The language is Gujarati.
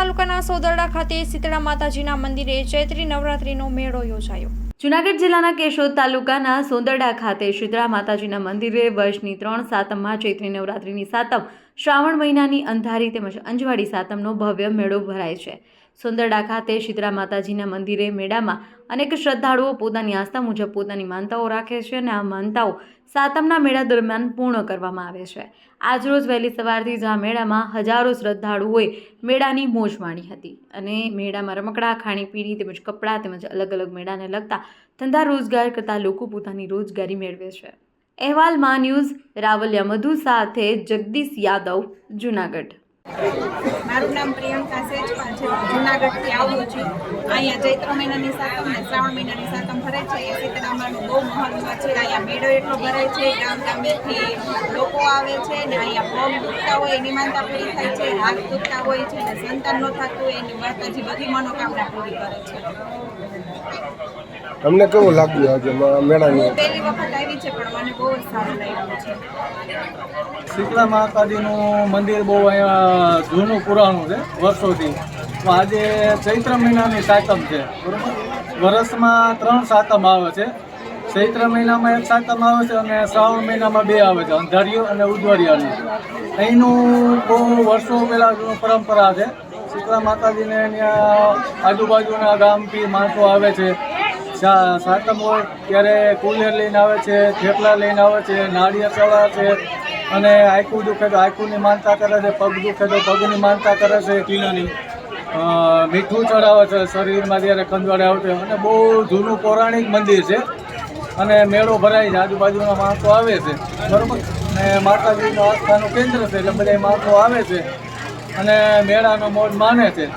તાલુકાના સોદરડા ખાતે શીતળા માતાજીના મંદિરે ચૈત્રી નવરાત્રીનો મેળો યોજાયો. જુનાગઢ જિલ્લાના કેશોદ તાલુકાના સોંદરડા ખાતે શીતળા માતાજીના મંદિરે વર્ષની ત્રણ સાતમમાં ચૈત્રી નવરાત્રીની સાતમ શ્રાવણ મહિનાની અંધારી તેમજ અંજવાડી સાતમનો ભવ્ય મેળો ભરાય છે. સોંદરડા ખાતે શીતળા માતાજીના મંદિરે મેળામાં અનેક શ્રદ્ધાળુઓ પોતાની આસ્થા મુજબ પોતાની માનતાઓ રાખે છે અને આ માનતાઓ સાતમના મેળા દરમિયાન પૂર્ણ કરવામાં આવે છે. આજરોજ વહેલી સવારથી જ આ મેળામાં હજારો શ્રદ્ધાળુઓએ મેળાની મોજ માણી હતી અને મેળામાં રમકડા, ખાણીપીણી તેમજ કપડાં તેમજ અલગ અલગ મેળાને લગતા ધંધા રોજગાર કરતા લોકો પોતાની રોજગારી મેળવે છે. અહેવાલમાં ન્યૂઝ રાવલિયા મધુ સાથે જગદીશ યાદવ, જુનાગઢ. મારું નામ પ્રિયંકા સેજપાલ છે. જુનાગઢથી આવું છું. અહીંયા ચૈત્ર મહિનાની સાતમ અને શ્રાવણ મહિનાની સાતમ ભરે છે. અહીંયા સીતારામનું બહુ મહત્વ છે. અહીંયા મેળો એટલો ભરાય છે. ગામ ગામેથી લોકો આવે છે ને અહીંયા પગ દુખતા હોય, એની માનતા પૂરી થાય છે. હાથ દુખતા હોય છે ને સંતાન ન થતું હોય, એની માતાજી બધી મનોકામના પૂરી કરે છે. તમને કેવું લાગ્યું આજે મેળાની? પહેલી વખત આવી છે પણ મને બહુ સારું લાગ્યું છે. શીતળા માતાજીનું મંદિર બહુ અહીંયા જૂનું પુરાણું છે વર્ષોથી. તો આજે ચૈત્ર મહિનાની સાતમ છે બરોબર? વર્ષમાં ત્રણ સાતમ આવે છે. ચૈત્ર મહિનામાં એક સાતમ આવે છે અને શ્રાવણ મહિનામાં બે આવે છે અંધારિયું અને ઉજવારિયાની અહીંનું બહુ વર્ષો પહેલાં જૂનું પરંપરા છે. શીતળા માતાજીને અહીંયા આજુબાજુના ગામથી માણસો આવે છે. સાતમ હોય ત્યારે કુલેર લઈને આવે છે, થેપલા લઈને આવે છે, નાળિયેર ચડાવે છે અને આખું દુખે તો આખુંની માનતા કરે છે, પગ દુખે તો પગની માનતા કરે છે કિલોની મીઠું ચડાવે છે, શરીરમાં જ્યારે ખંજવાડે આવે છે અને બહુ જૂનું પૌરાણિક મંદિર છે અને મેળો ભરાય છે, આજુબાજુના માણસો આવે છે. બરાબર? ને માતાજીનું આસ્થાનું કેન્દ્ર છે, એટલે બધા માણસો આવે છે અને મેળાનો મોજ માને છે.